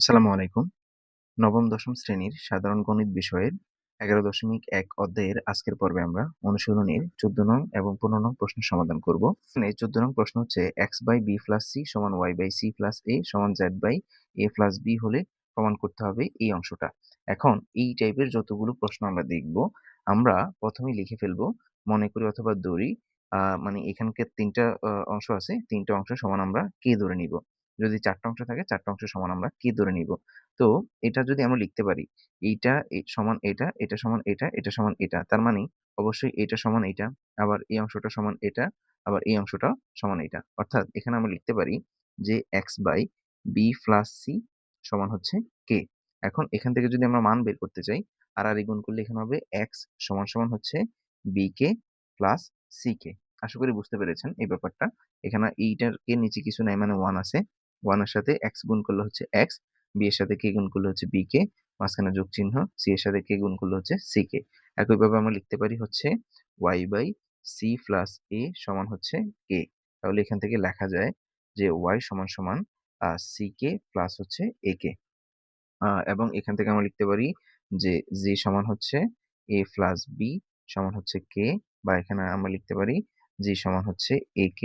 আসসালামু আলাইকুম। নবম দশম শ্রেণির সাধারণ গণিত বিষয়ের ১১.১ অধ্যায়ের আজকের পর্বে আমরা অনুশীলনীর ১৪ নং এবং ১৫ নং প্রশ্নের সমাধান করব। এখানে ১৪ নং প্রশ্ন হচ্ছে x by b plus c সমান y by c plus a সমান z by a plus b হলে প্রমাণ করতে হবে এই অংশটা। এখন এই টাইপের যতগুলো প্রশ্ন আমরা দেখব, আমরা প্রথমেই লিখে ফেলব মনে করি অথবা আ মানে এখানকার তিনটা অংশ আছে। তিনটা অংশ সমান আমরা কে ধরে নিব। যদি ৪ টা অংশ থাকে ৪ টা অংশ সমান আমরা k ধরে নিব। তো এটা যদি আমরা লিখতে পারি, এইটা সমান এটা, এটা সমান এটা, এটা সমান এটা। তার মানে অবশ্যই এটা সমান এইটা, আবার এই অংশটা সমান এটা, আবার এই অংশটা সমান এটা। অর্থাৎ এখানে আমরা লিখতে পারি যে x by b plus c সমান হচ্ছে কে এখন এখান থেকে যদি আমরা মান বের করতে চাই, আর আর গুণ করলে এখানে হবে এক্স সমান সমান হচ্ছে b k plus c k আশা করি বুঝতে পেরেছেন এই ব্যাপারটা। এখানে এইটার এর নিচে কিছু নাই মানে ওয়ান আছে। 1 এর সাথে এক্স গুণ করলে হচ্ছে এক্স b এর সাথে কে গুণ করলে হচ্ছে বি কে মাঝখানে যোগ চিহ্ন, সি এর সাথে কে গুণ করলে হচ্ছে ck একইভাবে আমরা লিখতে পারি হচ্ছে y by c plus a সমান হচ্ছে k তাহলে এখান থেকে লেখা যায় যে ওয়াই সমান সমান আ ck প্লাস হচ্ছে এ কে এবং এখান থেকে আমরা লিখতে পারি যে g সমান হচ্ছে এ প্লাস বি সমান হচ্ছে কে বা এখানে আমরা লিখতে পারি g সমান হচ্ছে ak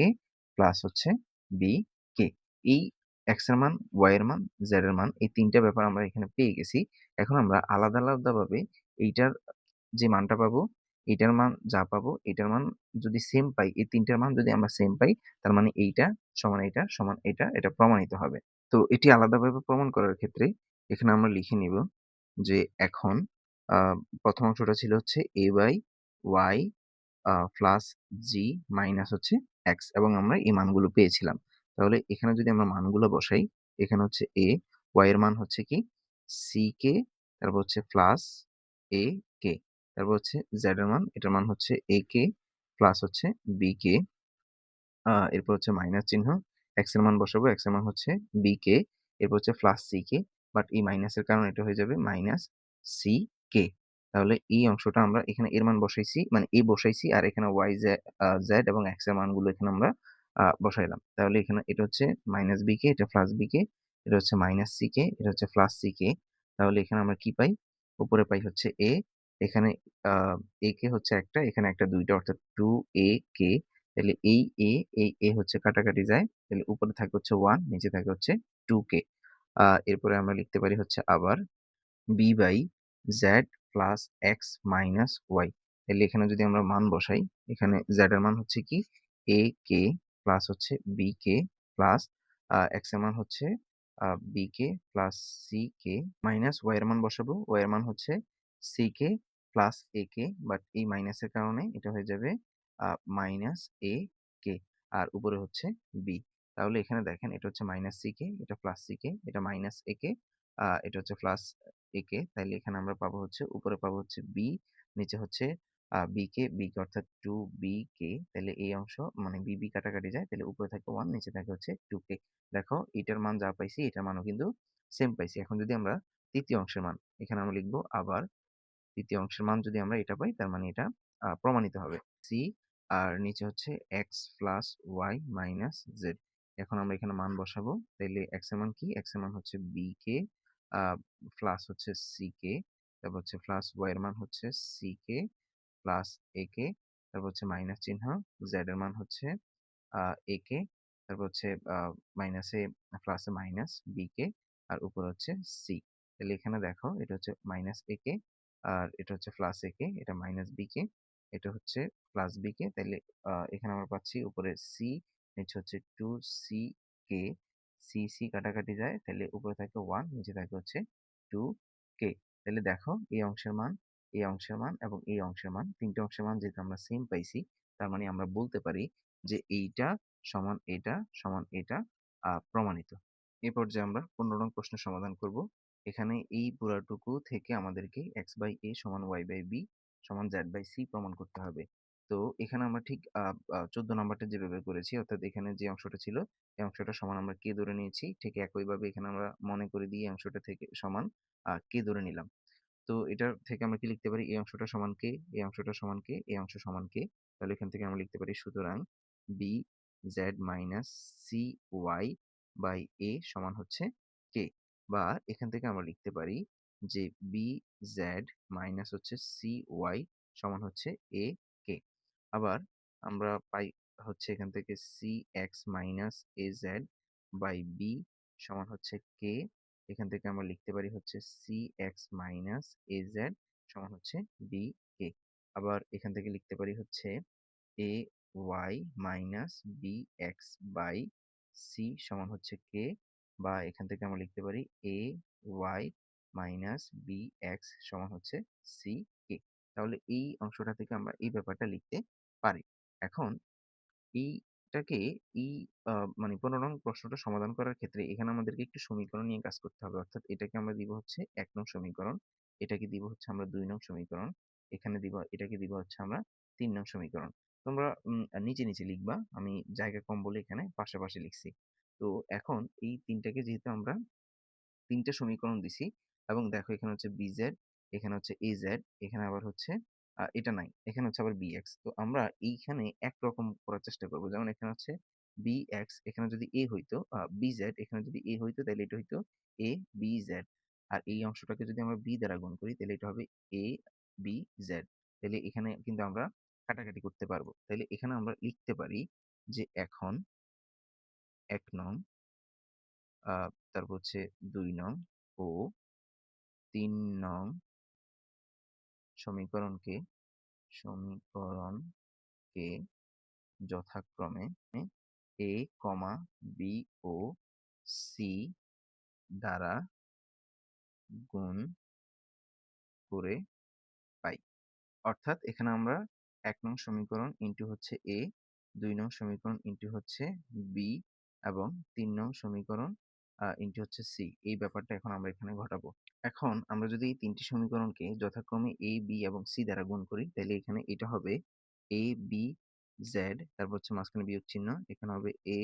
প্লাস হচ্ছে বি কে এই x এর মান, y এর মান, z এর মান এই ৩ টা ব্যাপার আমরা এখানে পেয়ে গেছি। এখন আমরা আলাদা, আলাদাভাবে এইটার যে মানটা পাবো, এইটার মান যা পাবো, এটার মান যদি সেম পাই, এই তিনটার মান যদি আমরা সেম পাই, তার মানে এইটা সমান এইটা সমান এটা, এটা প্রমাণিত হবে। তো এটি আলাদাভাবে প্রমাণ করার ক্ষেত্রে এখানে আমরা লিখে নিব যে এখন প্রথম অংশটা ছিল হচ্ছে a by y plus g minus হচ্ছে এক্স এবং আমরা এই মানগুলো পেয়েছিলাম। তাহলে এখানে যদি আমরা মানগুলো বসাই, এখানে হচ্ছে এ y এর মান হচ্ছে কি? সি কে তারপর হচ্ছে প্লাস এ কে তারপর হচ্ছে z এর মান, এটার মান হচ্ছে ak প্লাস হচ্ছে বি কে এরপর হচ্ছে মাইনাস চিহ্ন, x এর মান বসাবো, x এর মান হচ্ছে বি কে এরপর হচ্ছে প্লাস সি কে বাট এই মাইনাসের কারণে এটা হয়ে যাবে মাইনাস সি কে তাহলে এই অংশটা আমরা এখানে এর মান বসাইছি, মানে এ বসাইছি আর এখানে ওয়াই আ এবং x এর মানগুলো এখানে আমরা বসাইলাম। তাহলে এখানে এটা হচ্ছে মাইনাস bk, এটা প্লাস bk, এটা হচ্ছে মাইনাস ck, এটা হচ্ছে প্লাস সি কে তাহলে এখানে আমরা কি পাই? উপরে পাই হচ্ছে এ এখানে আ ak হচ্ছে একটা, এখানে একটা দুইটা অর্থাৎ টু এ কে তাহলে এই এ এই এ হচ্ছে কাটাকাটি যায়। তাহলে উপরে থাকে হচ্ছে ওয়ান নিচে থাকে হচ্ছে টু কে এরপরে আমরা লিখতে পারি হচ্ছে আবার b by z plus x minus y তাহলে এখানে যদি আমরা মান বসাই, এখানে z এর মান হচ্ছে কি ak প্লাস হচ্ছে bk প্লাস আ x এর মান হচ্ছে আ bk plus ck minus y এর মান বসাবো। y এর মান হচ্ছে ck প্লাস ak বাট এই মাইনাসের কারণে এটা হয়ে যাবে মাইনাস ak আর উপরে হচ্ছে b তাহলে এখানে দেখেন এটা হচ্ছে মাইনাস ck, এটা প্লাস সি কে এটা মাইনাস এ কে এটা হচ্ছে প্লাস এ কে তাইলে এখানে আমরা পাবো হচ্ছে উপরে পাবো হচ্ছে বি নিচে হচ্ছে আ bk, bk অর্থাৎ 2bk তাহলে এই অংশ মানে b, b কাটাকাটি যায়। তাহলে উপরে থাকে 1, নিচে থাকে হচ্ছে 2k দেখো এটার মান যা পাইছি, এটার মানও কিন্তু সেম পাইছি। এখন যদি আমরা তৃতীয় অংশের মান, এখানে আমরা লিখব আবার তৃতীয় অংশের মান যদি আমরা এটা পাই, তার মানে এটা প্রমাণিত হবে। সি আর নিচে হচ্ছে x plus y minus z এখন আমরা এখানে মান বসাবো। তাইলে x এর মান কি? x এর মান হচ্ছে বি কে প্লাস হচ্ছে সি কে তারপর হচ্ছে প্লাস y এর মান হচ্ছে ck প্লাস ak, তারপর হচ্ছে মাইনাস চিহ্ন, z এর মান হচ্ছে আ ak, তারপর হচ্ছে মাইনাসে প্লাসে মাইনাস bk আর উপরে হচ্ছে c তাহলে এখানে দেখো এটা হচ্ছে মাইনাস ak আর এটা হচ্ছে প্লাস ak, এটা মাইনাস bk, এটা হচ্ছে প্লাস bk তাইলে আ এখানে আমরা পাচ্ছি উপরে c, নিচে হচ্ছে 2ck, c, c কাটাকাটি যায়। তাইলে উপরে থাকে 1, নিচে থাকে হচ্ছে 2k তাইলে দেখো এই অংশের মান, এই অংশের মান এবং এই অংশের মান ৩ টা অংশের মান যেহেতু আমরা সেম পাইছি, তার মানে আমরা বলতে পারি যে এইটা সমান এটা সমান এটা প্রমাণিত। এ পর্যায়ে আমরা ১৫ নং প্রশ্নের সমাধান করব। এখানে এই পুরাটুকু থেকে আমাদেরকে এক্স বাই এ সমান ওয়াই বাই বি সমান z বাই সি প্রমাণ করতে হবে। তো এখানে আমরা ঠিক ১৪ নাম্বারটা যেভাবে করেছি অর্থাৎ এখানে যে অংশটা ছিল, এই অংশটা সমান আমরা কে ধরে নিয়েছি। ঠিক একইভাবে এখানে আমরা মনে করে দিয়ে এই অংশটা থেকে সমান কে ধরে নিলাম। তো এটার থেকে আমরা কি লিখতে পারি? এই অংশটা সমান k, এই অংশটা সমান k, এই অংশ সমান k তাহলে এখান থেকে আমরা লিখতে পারি সুতরাং b z minus c y by a সমান হচ্ছে k বা এখান থেকে আমরা লিখতে পারি যে বি জেড মাইনাস হচ্ছে সি ওয়াই সমান হচ্ছে এ কে আবার আমরা পাই হচ্ছে এখান থেকে c x minus a z by b সমান হচ্ছে কে এখান থেকে আমরা লিখতে পারি হচ্ছে c x minus a z সমান হচ্ছে বি কে আবার এখান থেকে লিখতে পারি হচ্ছে a y minus b x by c সমান হচ্ছে কে বা এখান থেকে আমরা লিখতে পারি a y minus b x সমান হচ্ছে সি কে তাহলে এই অংশটা থেকে আমরা এই ব্যাপারটা লিখতে পারি। এখন এইটাকে এই মানে পনেরো নং প্রশ্নটা সমাধান করার ক্ষেত্রে এখানে আমাদেরকে একটু সমীকরণ নিয়ে কাজ করতে হবে। অর্থাৎ এটাকে আমরা দিব হচ্ছে এক নং সমীকরণ, এটাকে দিব হচ্ছে আমরা দুই নং সমীকরণ, এখানে দিব, এটাকে দিব হচ্ছে আমরা তিন নং সমীকরণ। তোমরা নিচে নিচে লিখবা, আমি জায়গা কম বলে এখানে পাশাপাশি লিখছি। তো এখন এই তিনটাকে যেহেতু আমরা তিনটা সমীকরণ দিছি, এবং দেখো এখানে হচ্ছে বিজেড এখানে হচ্ছে জেড এখানে আবার হচ্ছে এটা নাই। এখানে হচ্ছে আবার বিএক্স তো আমরা এইখানে একরকম করার চেষ্টা করব। যেমন এখানে হচ্ছে বিএক্স এখানে যদি এ হইতো জেড এখানে যদি এ হইতো তাহলে এটা হইতো এ বি জেড আর এই অংশটাকে যদি আমরা বি দ্বারা গুণ করি তাহলে এটা হবে এ বি জেড তাহলে এখানে কিন্তু আমরা কাটাকাটি করতে পারব। তাহলে এখানে আমরা লিখতে পারি যে এখন এক নং তারপর হচ্ছে দুই নং ও তিন নং সমীকরণকে সমীকরণকে যথাক্রমে এ কমা বি ও সি দ্বারা গুণ করে পাই। অর্থাৎ এখানে আমরা এক নং সমীকরণ ইন্টু হচ্ছে এ দুই নং সমীকরণ ইন্টু হচ্ছে বি এবং তিন নং সমীকরণ ইন্টু হচ্ছে সি এই ব্যাপারটা এখন আমরা এখানে ঘটাবো। এখন আমরা যদি এই তিনটি সমীকরণকে যথাক্রমে এ বি এবং সি দ্বারা গুণ করি তাহলে এখানে এটা হবে এ বি জেড তারপর হচ্ছে মাঝখানে বিয়োগ চিহ্ন, এখানে হবে এ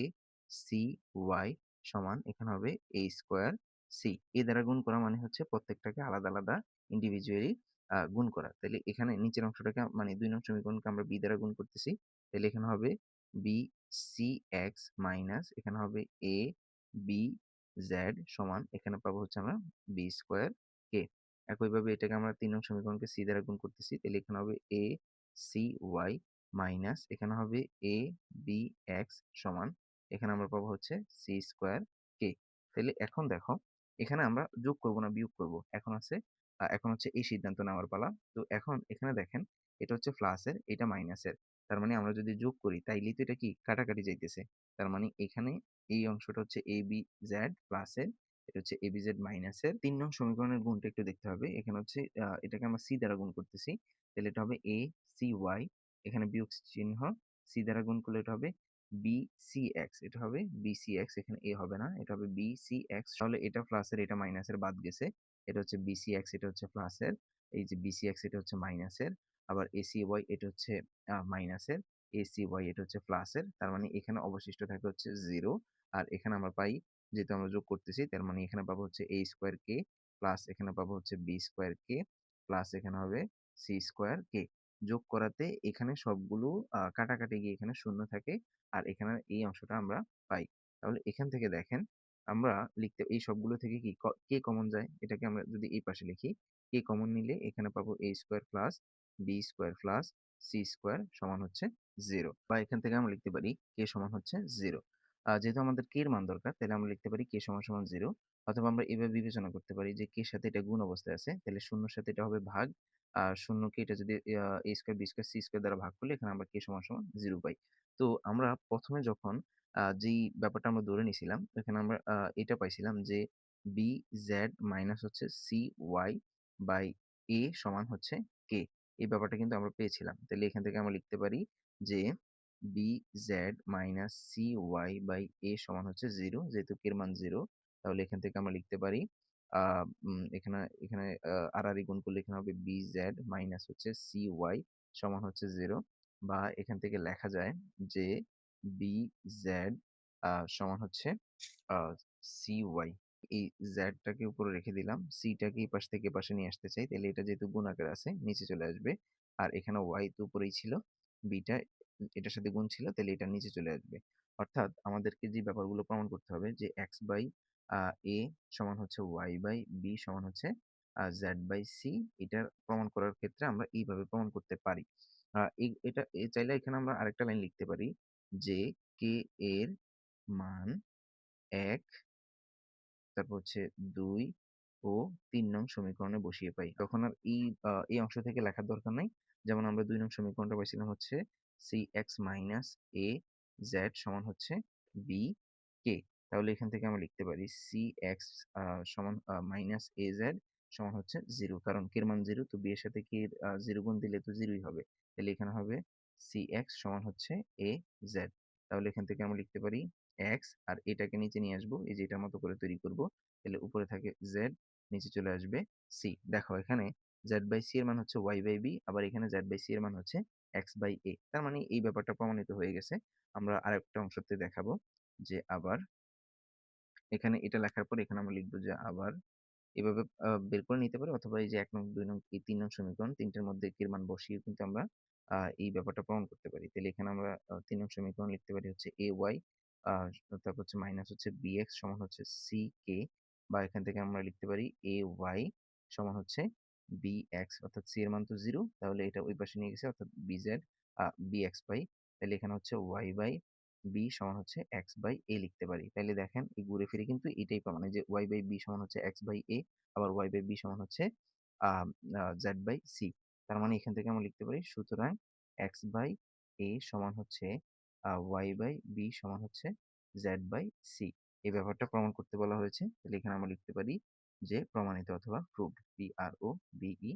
সি ওয়াই সমান, এখানে হবে এ স্কোয়ার সি এ দ্বারা গুণ করা মানে হচ্ছে প্রত্যেকটাকে আলাদা আলাদা ইন্ডিভিজুয়ালি গুণ করা। তাহলে এখানে নিচের অংশটাকে মানে দুই নং সমীকরণকে আমরা বি দ্বারা গুণ করতেছি তাহলে এখানে হবে বি সি এক্স মাইনাস এখানে হবে এ বি জেড সমান, এখানে পাবো হচ্ছে আমরা বি স্কোয়ার কে একইভাবে এটাকে আমরা তিন নং সমীকরণকে সি দ্বারা গুণ করতেছি, তাহলে এখানে হবে এ সি ওয়াই মাইনাস এখানে হবে এ বি এক্স সমান, এখানে আমরা পাবো হচ্ছে সি স্কোয়ার কে তাহলে এখন দেখো, এখানে আমরা যোগ করব না বিয়োগ করব, এখন আছে এখন হচ্ছে এই সিদ্ধান্ত নেওয়ার পালা। তো এখন এখানে দেখেন, এটা হচ্ছে প্লাসের এটা মাইনাসের তার মানে আমরা যদি যোগ করি তাইলে তো এটা কি? কাটাকাটি যাইতেছে। তার মানে এখানে এই অংশটা হচ্ছে এ বি জেড প্লাসের এটা হচ্ছে এ বি জেড মাইনাসের তিন নং সমীকরণের গুণটা একটু দেখতে হবে। এখানে হচ্ছে এটাকে আমরা সি দ্বারা গুণ করতেছি। তাহলে এটা হবে এ সি ওয়াই এখানে বিয়োগ চিহ্ন সি দ্বারা গুণ করলে এটা হবে বি সি এক্স এটা হবে বি সি এক্স এখানে এ হবে না। এটা হবে বি সি এক্স তাহলে এটা প্লাসের এটা মাইনাসের বাদ গেছে। এটা হচ্ছে বি সি এক্স এটা হচ্ছে প্লাসের এই যে বি সি এক্স এটা হচ্ছে মাইনাসের আবার এসি ওয়াই এটা হচ্ছে মাইনাসের এসি ওয়াই এটা হচ্ছে প্লাসের তার মানে এখানে অবশিষ্ট থাকে হচ্ছে জিরো আর এখানে আমরা পাই যেহেতু আমরা যোগ করতেছি, তার মানে এখানে পাবো হচ্ছে এ স্কোয়ার কে প্লাস এখানে পাবো হচ্ছে বি স্কোয়ার কে প্লাস এখানে হবে সি স্কোয়ার কে যোগ করাতে এখানে সবগুলো কাটাকাটি গিয়ে এখানে শূন্য থাকে আর এখানে এই অংশটা আমরা পাই। তাহলে এখান থেকে দেখেন, আমরা লিখতে এই সবগুলো থেকে কি কে কমন যায়? এটাকে আমরা যদি এই পাশে লিখি কে কমন নিলে এখানে পাবো a square plus b square plus c square সমান হচ্ছে জিরো বা এখান থেকে আমরা লিখতে পারি কে সমান হচ্ছে জিরো যেহেতু আমাদের কে এর মান দরকার, তাহলে আমরা লিখতে পারি কে সমান সমান জিরো অথবা আমরা এভাবে বিবেচনা করতে পারি যে কে সাথে এটা গুণ অবস্থায় আছে, তাহলে শূন্যর সাথে এটা হবে ভাগ। আর শূন্যকে এটা যদি a square b square c square দ্বারা ভাগ করলে এখানে আমরা কে সমান সমান জিরো পাই। তো আমরা প্রথমে যখন যেই ব্যাপারটা আমরা ধরে নিয়েছিলাম এখানে আমরা এটা পাইছিলাম যে বি জেড মাইনাস হচ্ছে সি ওয়াই বাই এ সমান হচ্ছে কে এই ব্যাপারটা কিন্তু আমরা পেয়েছিলাম। তাহলে এখান থেকে আমরা লিখতে পারি যে b z minus c y by a সমান হচ্ছে জিরো যেহেতু কের মান জিরো তাহলে এখান থেকে আমরা লিখতে পারি এখানে এখানে আর আর গুণ করলে এখানে হবে বি জেড মাইনাস হচ্ছে সি ওয়াই সমান হচ্ছে জিরো বা এখান থেকে লেখা যায় যে বি জেড সমান হচ্ছে সি ওয়াই এই জেডটাকে উপরে রেখে দিলাম সিটাকে এই পাশ থেকে পাশে নিয়ে আসতে চাই, তাহলে এটা যেহেতু গুণ আকারে আছে, নিচে চলে আসবে, আর এখানে ওয়াই তো উপরেই ছিল বিটা এটার সাথে গুণ ছিল, তাহলে এটা নিচে চলে আসবে। অর্থাৎ আমাদেরকে যে ব্যাপারগুলো প্রমাণ করতে হবে যে এক্স বাই এ সমান হচ্ছে ওয়াই বাই বি সমান হচ্ছে জেড বাই সি এটার প্রমাণ করার ক্ষেত্রে আমরা এইভাবে প্রমাণ করতে পারি। এটা চাইলে এখানে আমরা আরেকটা লাইন লিখতে পারি যে কে এর মান এক, তারপর হচ্ছে দুই ও তিন নং সমীকরণে বসিয়ে পাই। তখন আর এই এই অংশ থেকে লেখার দরকার নাই। যেমন আমরা দুই নং সমীকরণটা পাইছিলাম হচ্ছে c x minus a z সমান হচ্ছে বি কে তাহলে এখান থেকে আমরা লিখতে পারি সি এক্স সমান মাইনাস এ জেড সমান হচ্ছে জিরো কারণ কের মান জিরো তো বি এর সাথে কি জিরো গুণ দিলে তো জিরোই হবে। তাহলে এখানে হবে সি এক্স সমান হচ্ছে এ জেড তাহলে এখান থেকে আমরা লিখতে পারি এক্স আর এটাকে নিচে নিয়ে আসব, এই যে এটার মতো করে তৈরি করব। তাহলে উপরে থাকে জেড নিচে চলে আসবে সি দেখো এখানে জেড বাই সি এর মান হচ্ছে ওয়াই বাই বি আবার এখানে জেড বাই সি এর মান হচ্ছে এক্স বাই এ তার মানে এই ব্যাপারটা প্রমাণিত হয়ে গেছে। আমরা আরেকটা অংশতে দেখাবো যে আবার এখানে এটা লেখার পর এখানে আমরা লিখব যে আবার এভাবে বের করে নিতে পারি অথবা এই যে এক নং, দুই নং, এই তিন নং সমীকরণ তিনটার মধ্যে এর মান বসিয়ে কিন্তু আমরা এই ব্যাপারটা প্রমাণ করতে পারি। তাহলে এখানে আমরা তিন নং সমীকরণ লিখতে পারি হচ্ছে এ ওয়াই তারপর হচ্ছে মাইনাস হচ্ছে বি এক্স সমান হচ্ছে সি কে বা এখান থেকে আমরা লিখতে পারি এ ওয়াই সমান হচ্ছে বি এক্স অর্থাৎ সি এর মান তো জিরো তাহলে এটা ওই পাশে নিয়ে গেছে অর্থাৎ বি জেড বি এক্স পাই তাহলে এখানে হচ্ছে ওয়াই বাই বি সমান হচ্ছে এক্স বাই এ লিখতে পারি। তাহলে দেখেন, এই ঘুরে ফিরে কিন্তু এটাই প্রমাণ যে ওয়াই বাই বি সমান হচ্ছে এক্স বাই এ আবার ওয়াই বাই বি সমান হচ্ছে জেড বাই সি তার মানে এখান থেকে আমরা লিখতে পারি, সুতরাং এক্স বাই এ সমান হচ্ছে ওয়াই বাই বি সমান হচ্ছে জেড বাই সি এই ব্যাপারটা প্রমাণ করতে বলা হয়েছে, তাহলে এখানে আমরা লিখতে পারি যে প্রমাণিত অথবা proved P R O V E D